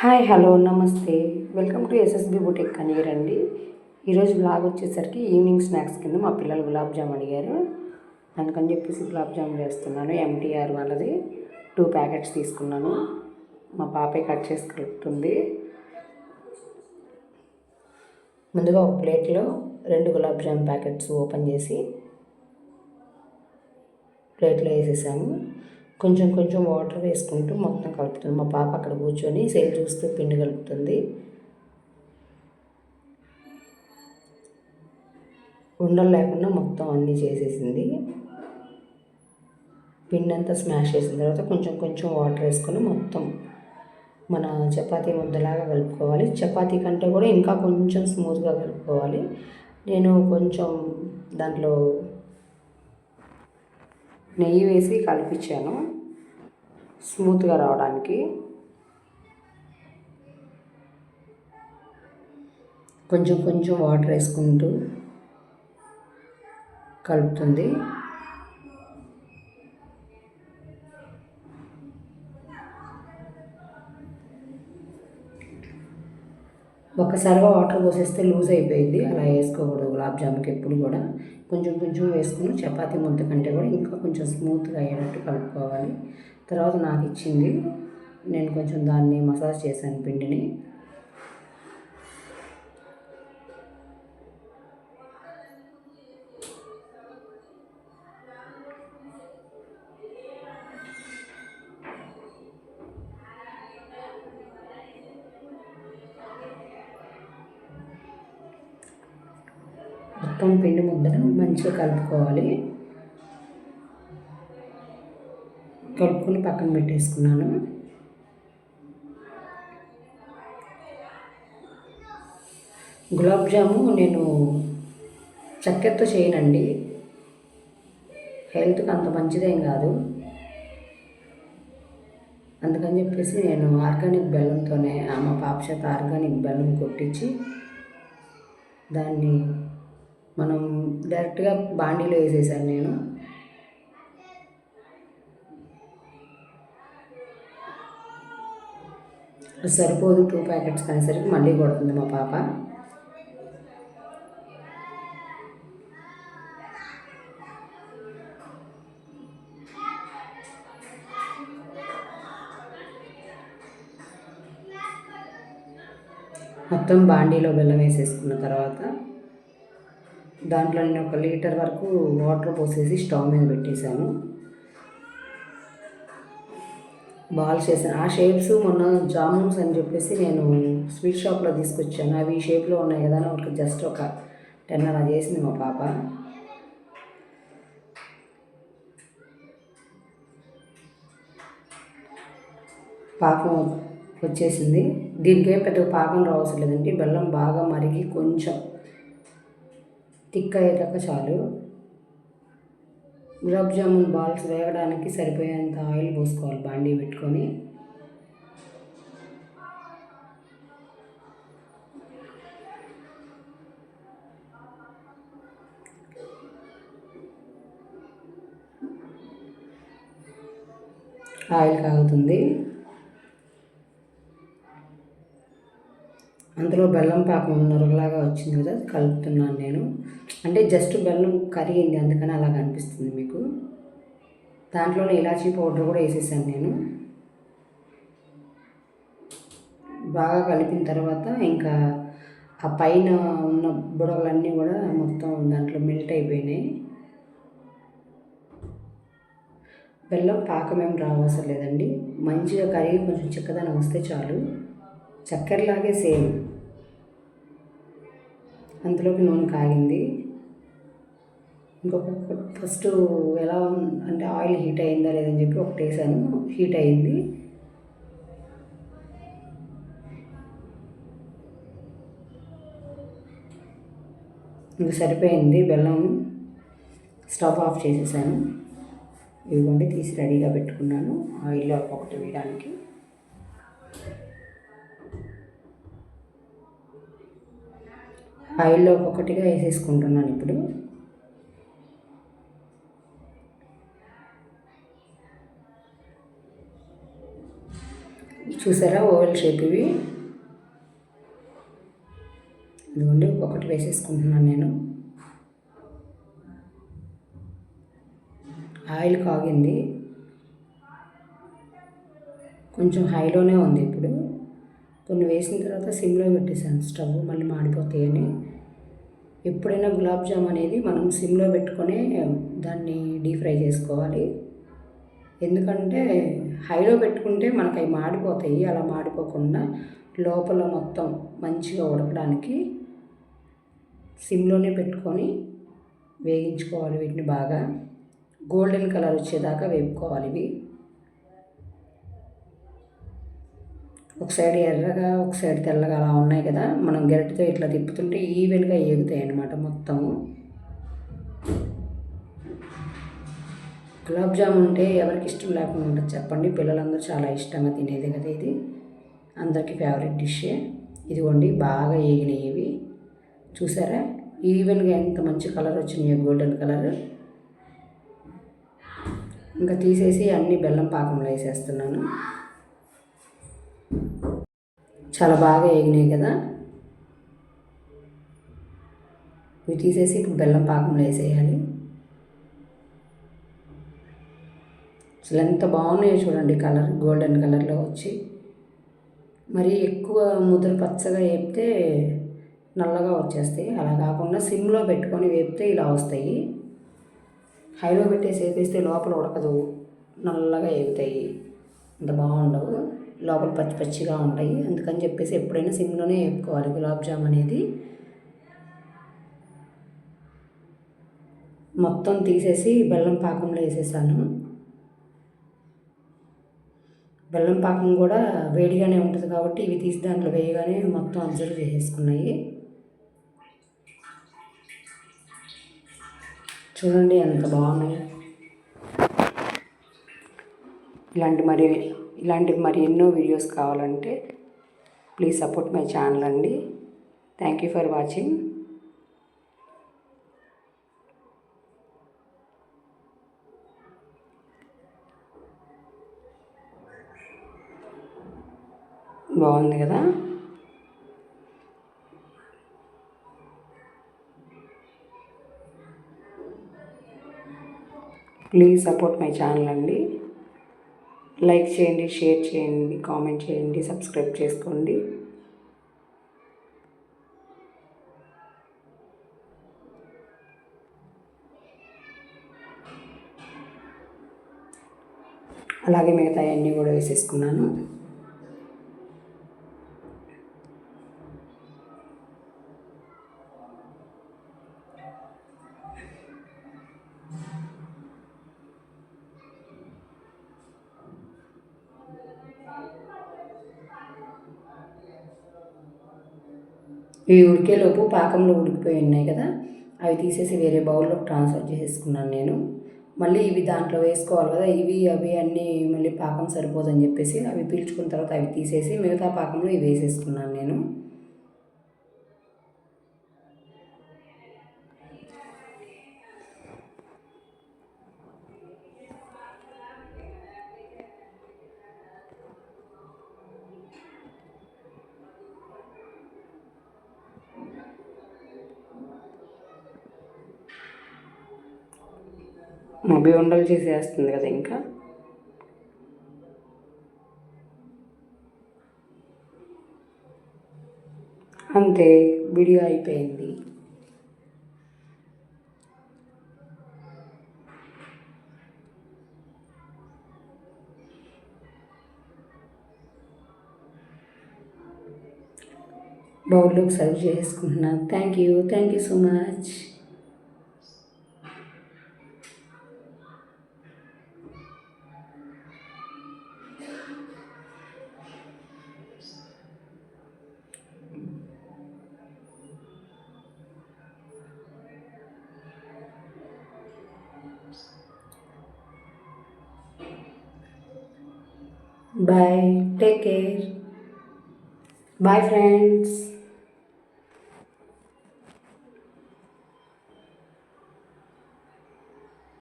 Hi hello నమస్తే. Welcome to SSB boutique కనీర్ అండి. ఈరోజు బ్లాగ్ వచ్చేసరికి ఈవినింగ్ స్నాక్స్ కింద మా పిల్లలు గులాబ్ జామ్ అడిగారు. అందుకని చెప్పేసి గులాబ్ జామ్ చేస్తున్నాను. ఎంటీఆర్ వాళ్ళది. టూ ప్యాకెట్స్ తీసుకున్నాను. మా పాపే కట్ చేసి కలుపుతుంది ముందుగా ఒక ప్లేట్లో రెండు గులాబ్ జామ్ ప్యాకెట్స్ ఓపెన్ చేసి ప్లేట్లో వేసేసాము. కొంచెం కొంచెం వాటర్ వేసుకుంటూ మొత్తం కలుపుతుంది. మా పాప అక్కడ కూర్చొని సెల్ చూస్తూ పిండి కలుపుతుంది. ఉండలు లేకుండా మొత్తం అన్నీ చేసేసింది. పిండి అంతా స్మాష్ చేసిన తర్వాత కొంచెం కొంచెం వాటర్ వేసుకొని మొత్తం మన చపాతీ ముద్దలాగా కలుపుకోవాలి. చపాతీ కంటే కూడా ఇంకా కొంచెం స్మూత్గా కలుపుకోవాలి. నేను కొంచెం దాంట్లో నెయ్యి వేసి కలిపించాను స్మూత్గా రావడానికి. కొంచెం కొంచెం వాటర్ వేసుకుంటూ కలుపుతుంది. ఒక్కసారిగా వాటర్ పోసేస్తే లూజ్ అయిపోయింది. అలా వేసుకోకూడదు. గులాబ్ జాముకి ఎప్పుడు కూడా. కొంచెం కొంచెం వేసుకుని చపాతీ ముద్ద కంటే కూడా ఇంకా కొంచెం స్మూత్గా అయ్యేటట్టు కలుపుకోవాలి. తర్వాత నాకు ఇచ్చింది. నేను కొంచెం దాన్ని మసాజ్ చేశాను పిండిని. మొత్తం పిండి ముద్దను మంచిగా కలుపుకోవాలి. కలుపుకొని పక్కన పెట్టేసుకున్నాను. గులాబ్ జాము నేను చక్కెరతో చేయనండి. హెల్త్కి అంత మంచిదేం కాదు. అందుకని చెప్పేసి నేను ఆర్గానిక్ బెల్లంతోనే మా పాప చేత ఆర్గానిక్ బెల్లం కొట్టించి దాన్ని మనం డైరెక్ట్గా బాండీలో వేసేసాను నేను. సరిపోదు టూ ప్యాకెట్స్ అనేసరికి మళ్ళీ కొడుతుంది మా పాప. మొత్తం బాండీలో బెల్లం వేసేసుకున్న తర్వాత దాంట్లో నేను ఒక లీటర్ వరకు వాటర్ పోసేసి స్టవ్ మీద పెట్టేశాను. బాల్ చేశాను. ఆ షేప్స్ మొన్న జామున్స్ అని చెప్పేసి నేను స్వీట్ షాప్లో తీసుకొచ్చాను. అవి ఈ షేప్లో ఉన్నాయి కదా ఒక ఒకటి జస్ట్ ఒక టెన్ అలా చేసింది మా పాప. పాకం వచ్చేసింది. దీనికి ఏం పెద్ద పాకం రావసరం లేదండి. బెల్లం బాగా మరిగి కొంచెం థిక్ అయ్యేదాకా చాలు. గులాబ్ జామున్ బాల్స్ వేగడానికి సరిపోయేంత ఆయిల్ పోసుకోవాలి బాండీ పెట్టుకొని. ఆయిల్ కాగుతుంది. అందులో బెల్లం పాకం నురగలాగా వచ్చింది కదా కలుపుతున్నాను నేను. అంటే జస్ట్ బెల్లం కరిగింది అందుకని అలా కనిపిస్తుంది మీకు. దాంట్లోనే ఇలాచీ పౌడర్ కూడా వేసేసాను నేను. బాగా కలిపిన తర్వాత ఇంకా ఆ పైన ఉన్న బుడగలన్నీ కూడా మొత్తం దాంట్లో మెల్ట్ అయిపోయినాయి. బెల్లం పాకం ఏం రావసరం లేదండి. మంచిగా కరిగి కొంచెం చిక్కదనం వస్తే చాలు. చక్కెరలాగే సేమ్. అంతలోకి నూనె కాగింది. ఇంకొక ఫస్ట్ ఎలా అంటే ఆయిల్ హీట్ అయిందా లేదని చెప్పి ఒకటి వేసాను. హీట్ అయింది. ఇంక సరిపోయింది బెల్లం. స్టవ్ ఆఫ్ చేసేసాను. ఇదిగోండి తీసి రెడీగా పెట్టుకున్నాను. ఆయిల్ ఒకటి వేయడానికి. ఆయిల్లో ఒక్కొక్కటిగా వేసేసుకుంటున్నాను ఇప్పుడు. చూసారా ఓవెల్ షేప్ ఇవి? ఇదిగోండి ఒక్కొక్కటి వేసేసుకుంటున్నాను నేను. ఆయిల్ కాగింది. కొంచెం హైలోనే ఉంది ఇప్పుడు. కొన్ని వేసిన తర్వాత సిమ్లో పెట్టేశాను. స్టవ్ మళ్ళీ మాడిపోతాయని ఎప్పుడైనా గులాబ్ జామ్ అనేది మనం సిమ్లో పెట్టుకొని దాన్ని డీప్ ఫ్రై చేసుకోవాలి. ఎందుకంటే హైలో పెట్టుకుంటే మనకు అవి మాడిపోతాయి. అలా మాడిపోకుండా లోపల మొత్తం మంచిగా ఉడకడానికి సిమ్లోనే పెట్టుకొని వేగించుకోవాలి వీటిని బాగా. గోల్డెన్ కలర్ వచ్చేదాకా వేపుకోవాలి ఇవి. ఒక సైడ్ ఎర్రగా ఒక సైడ్ తెల్లగా అలా ఉన్నాయి కదా మనం గరిటతో ఇట్లా తిప్పుతుంటే ఈవెన్గా ఏగుతాయి అన్నమాట మొత్తము గులాబ్ జామ్ ఉంటే ఎవరికి ఇష్టం లేకుండా ఉంటుంది చెప్పండి. పిల్లలందరూ చాలా ఇష్టంగా తినేది కదా ఇది. అందరికీ ఫేవరెట్ డిషే ఇదిగోండి బాగా ఏగినాయి ఇవి. చూసారా? ఈవెన్గా ఎంత మంచి కలర్ వచ్చినాయి గోల్డెన్ కలర్. ఇంకా తీసేసి అన్ని బెల్లం పాకంలో వేసేస్తున్నాను. చాలా బాగా వేగినాయి కదా. ఇవి తీసేసి ఇప్పుడు బెల్లం పాకంలో వేసేయాలి. అసలు ఎంత బాగున్నాయో చూడండి కలర్ గోల్డెన్ కలర్లో వచ్చి. మరి ఎక్కువ ముద్ర పచ్చగా వేపితే నల్లగా వచ్చేస్తాయి. అలా కాకుండా సిమ్లో పెట్టుకొని వేపితే ఇలా వస్తాయి. హైలో పెట్టేసి వేపిస్తే లోపల ఉడకదు. నల్లగా వేగుతాయి అంత బాగుండవు. లోపల పచ్చి పచ్చిగా ఉంటాయి. అందుకని చెప్పేసి ఎప్పుడైనా సిమ్లోనే వేపుకోవాలి. గులాబ్ జామ్ అనేది మొత్తం తీసేసి బెల్లం పాకంలో వేసేసాను. బెల్లం పాకం కూడా వేడిగానే ఉంటుంది కాబట్టి ఇవి తీసి దాంట్లో వేయగానే మొత్తం అబ్జర్వ్ చేసేసుకున్నాయి. చూడండి ఎంత బాగున్నాయి. ఇలాంటి మరి ఇలాంటి మరి ఎన్నో వీడియోస్ కావాలంటే ప్లీజ్ సపోర్ట్ మై ఛానల్ అండి. థ్యాంక్ యూ ఫర్ వాచింగ్ బాగుంది కదా? ప్లీజ్ సపోర్ట్ మై ఛానల్ అండి. లైక్ చేయండి షేర్ చేయండి కామెంట్ చేయండి సబ్స్క్రైబ్ చేసుకోండి. అలాగే మిగతా అన్నీ కూడా వేసేసుకున్నాను. ఇవి ఉడికేలోపు పాకంలో ఉడికిపోయి ఉన్నాయి కదా అవి తీసేసి వేరే బౌల్లో ట్రాన్స్ఫర్ చేసేసుకున్నాను నేను. మళ్ళీ ఇవి దాంట్లో వేసుకోవాలి కదా ఇవి అవి అన్నీ మళ్ళీ పాకం సరిపోదని చెప్పేసి అవి పీల్చుకున్న తర్వాత అవి తీసేసి మిగతా పాకంలో ఇవి వేసేసుకున్నాను నేను. మబ్బి ఉండలు చేసేస్తుంది కదా ఇంకా? అంతే వీడియో అయిపోయింది. బౌల్లోకి సర్వ్ చేసుకుంటున్నాను. Thank you thank you so much Bye. Take care. Bye, friends.